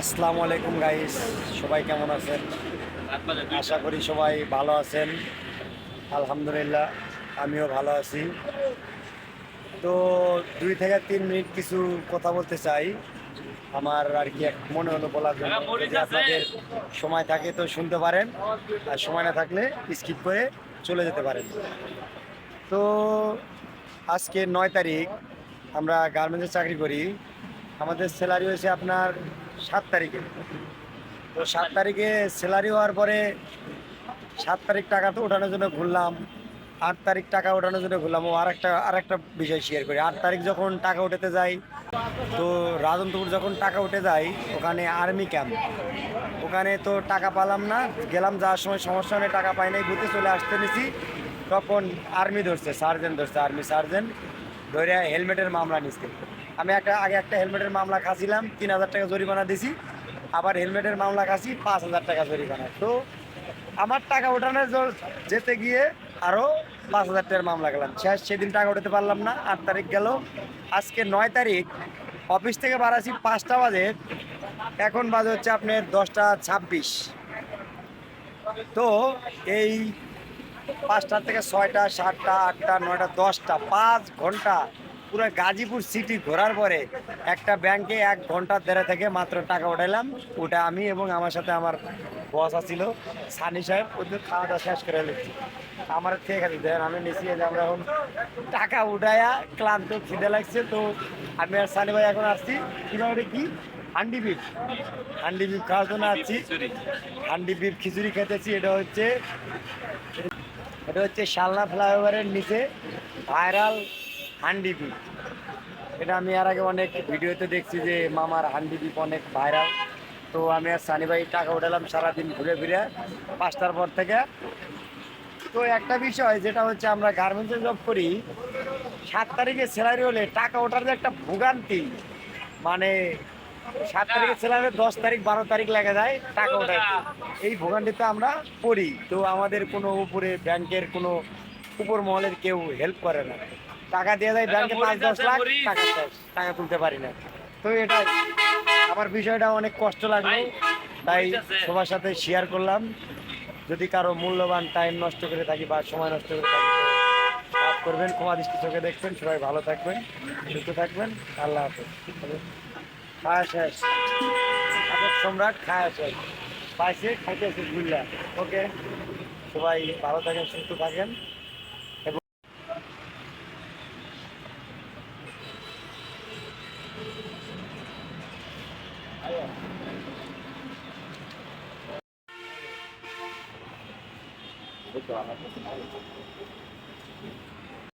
আসসালামু আলাইকুম গাইস সবাই কেমন আছেন? আশা করি সবাই ভালো আছেন। আলহামদুলিল্লাহ আমিও ভালো আছি। তো দুই থেকে তিন মিনিট কিছু কথা বলতে চাই। আমার আর কি এক মনে হলো বলার জন্য। যদি আপনাদের সময় থাকে তো শুনতে পারেন। আর সময় না থাকলে স্কিপ করে চলে যেতে পারেন। তো আজকে নয় তারিখ আমরা গার্মেন্টসে চাকরি করি। আমাদের স্যালারি হয়েছে আপনার সাত তারিখে। তো সাত তারিখে স্যালারি হওয়ার পরে সাত তারিখ টাকা তো ওঠানোর জন্য ঘুরলাম, আট তারিখ টাকা ওঠানোর জন্য ঘুরলাম। ও আর একটা আর একটা বিষয় শেয়ার করি। আট তারিখ যখন টাকা উঠাতে যাই, তো রাজনপুর যখন টাকা উঠে যায়, ওখানে আর্মি ক্যাম্প ওখানে তো টাকা পালাম না, গেলাম যাওয়ার সময় সমস্যা নেই টাকা পাই নাই, ঘুরতে চলে আসতে নিছি। তখন আর্মি ধরছে সার্জেন্ট ধরছে আর্মি সার্জেন্ট ধরে হেলমেটের মামলা নিচ্ছে আমি একটা, আগে একটা হেলমেটের মামলা খাসিলাম, তিন হাজার টাকা জরিমানা দিছি। আবার হেলমেটের মামলা খাসি, পাঁচ হাজার টাকা জরিমানা। তো আমার টাকা ওঠানোর যেতে গিয়ে আরও পাঁচ হাজার টাকার মামলা গেলাম শেষ সেদিন টাকা উঠাতে পারলাম না, আট তারিখ গেল। আজকে নয় তারিখ, অফিস থেকে বাড়াছি পাঁচটা বাজে। এখন বাজে হচ্ছে আপনার দশটা ছাব্বিশ। তো এই পাঁচটা থেকে ছয়টা, সাতটা, আটটা, নয়টা, দশটা, পাঁচ ঘণ্টা পুরো গাজীপুর সিটি ঘোরার পরে একটা ব্যাংকে এক ঘণ্টার দেড়ে থেকে মাত্র টাকা উঠাইলাম। ওটা আমি এবং আমার সাথে আমার বস আছিল, সানি সাহেব। ওদের খাওয়া দাওয়া শেষ করে নিচ্ছি। আমার ঠিক আছে দেন আমি নিচ্ছি যে আমরা এখন টাকা উঠাইয়া ক্লান্ত, খিদে লাগছে। তো আমি আর সানি ভাই এখন আসছি। ওটা কি? হান্ডি বিফ। হান্ডি বিফ খাওয়ার জন্য আসছি। হান্ডি বিফ খিচুড়ি খেতেছি। এটা হচ্ছে এটা হচ্ছে শালনা ফ্লাইওভারের নিচে ভাইরাল হান্ডি বিপ এটা আমি আর আগে অনেক ভিডিওতে দেখছি যে মামার হান্ডি বিপ অনেক ভাইরাল তো আমি আর সানি ভাই টাকা উঠালাম সারাদিন ঘুরে ফিরে, পাঁচটার পর থেকে। তো একটা বিষয়, যেটা হচ্ছে আমরা গার্মেন্টসে জব করি, সাত তারিখে স্যালারি হলে টাকা ওঠার যে একটা ভোগান্তি মানে সাত তারিখে স্যালারি দশ তারিখ, বারো তারিখ লেগে যায় টাকা ওঠার। এই ভোগান্তিতে আমরা পড়ি। তো আমাদের কোনো উপরে ব্যাংকের কোনো উপর মহলের কেউ হেল্প করে না। টাকা দিয়ে দেয় ব্যাংকে পাঁচ দশ লাখ টাকা শেষ, টাকা তুলতে পারি না। তো এটা আমার বিষয়টা অনেক কষ্ট লাগল। তাই সবার সাথে শেয়ার করলাম। যদি কারও মূল্যবান টাইম নষ্ট করে থাকি বা সময় নষ্ট করে থাকি মাফ করবেন ক্ষমা দৃষ্টি চোখে দেখবেন। সবাই ভালো থাকবেন সুস্থ থাকবেন। আল্লাহ হাফেজ। খাওয়া শেষ। সম্রাট খাওয়া শেষ। পাইছে খাইতে বুঝলা ওকে সবাই ভালো থাকেন সুস্থ থাকেন। বুঝতে পারলাম।